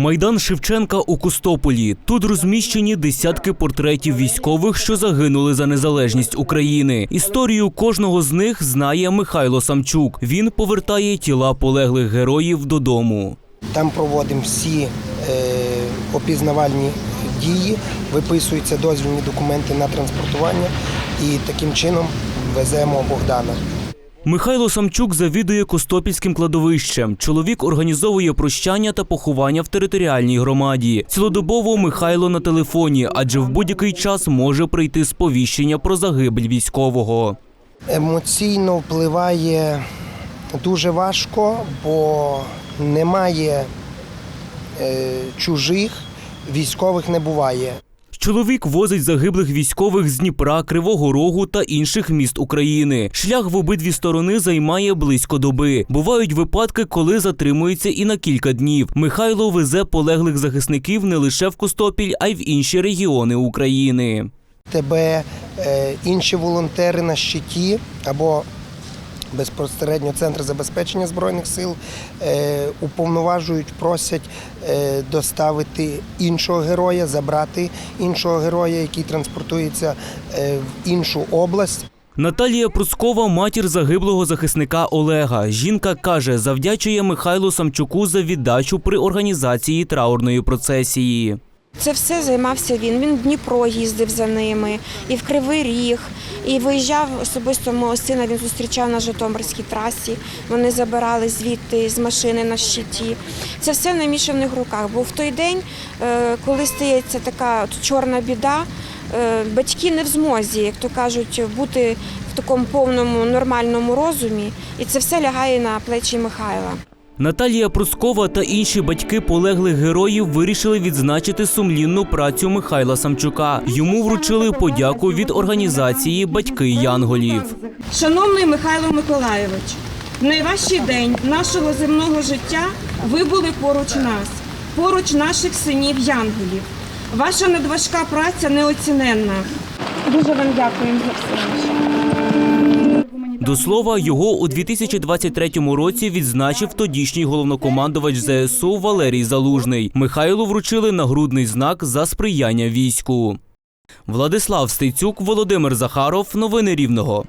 Майдан Шевченка у Костополі. Тут розміщені десятки портретів військових, що загинули за незалежність України. Історію кожного з них знає Михайло Самчук. Він повертає тіла полеглих героїв додому. Там проводимо всі е, опізнавальні дії, виписуються дозвільні документи на транспортування і таким чином веземо Богдана. Михайло Самчук завідує Костопільським кладовищем. Чоловік організовує прощання та поховання в територіальній громаді. Цілодобово Михайло на телефоні, адже в будь-який час може прийти сповіщення про загибель військового. Емоційно впливає дуже важко, бо немає е, чужих, військових не буває. Чоловік возить загиблих військових з Дніпра, Кривого Рогу та інших міст України. Шлях в обидві сторони займає близько доби. Бувають випадки, коли затримується і на кілька днів. Михайло везе полеглих захисників не лише в Костопіль, а й в інші регіони України. Тебе е, інші волонтери на щиті або безпосередньо Центр забезпечення Збройних сил е, уповноважують, просять е, доставити іншого героя, забрати іншого героя, який транспортується е, в іншу область. Наталія Пруцкова, матір загиблого захисника Олега. Жінка каже, завдячує Михайлу Самчуку за віддачу при організації траурної процесії. Це все займався він. Він в Дніпро їздив за ними, і в Кривий Ріг, і виїжджав особисто мого сина. Він зустрічав на Житомирській трасі. Вони забирали звідти з машини на щиті. Це все в намішаних руках. Бо в той день, е, коли стається така чорна біда, е, батьки не в змозі, як то кажуть, бути в такому повному нормальному розумі, і це все лягає на плечі Михайла. Наталія Пруцкова та інші батьки полеглих героїв вирішили відзначити сумлінну працю Михайла Самчука. Йому вручили подяку від організації Батьки Янголів. Шановний Михайло Миколайович, в найважчий день нашого земного життя ви були поруч нас, поруч наших синів Янголів. Ваша надважка праця неоціненна. Дуже вам дякуємо за все. До слова, його у 2023 році відзначив тодішній головнокомандувач ЗСУ Валерій Залужний. Михайлу вручили нагрудний знак за сприяння війську. Владислав Стецюк, Володимир Захаров. Новини Рівного.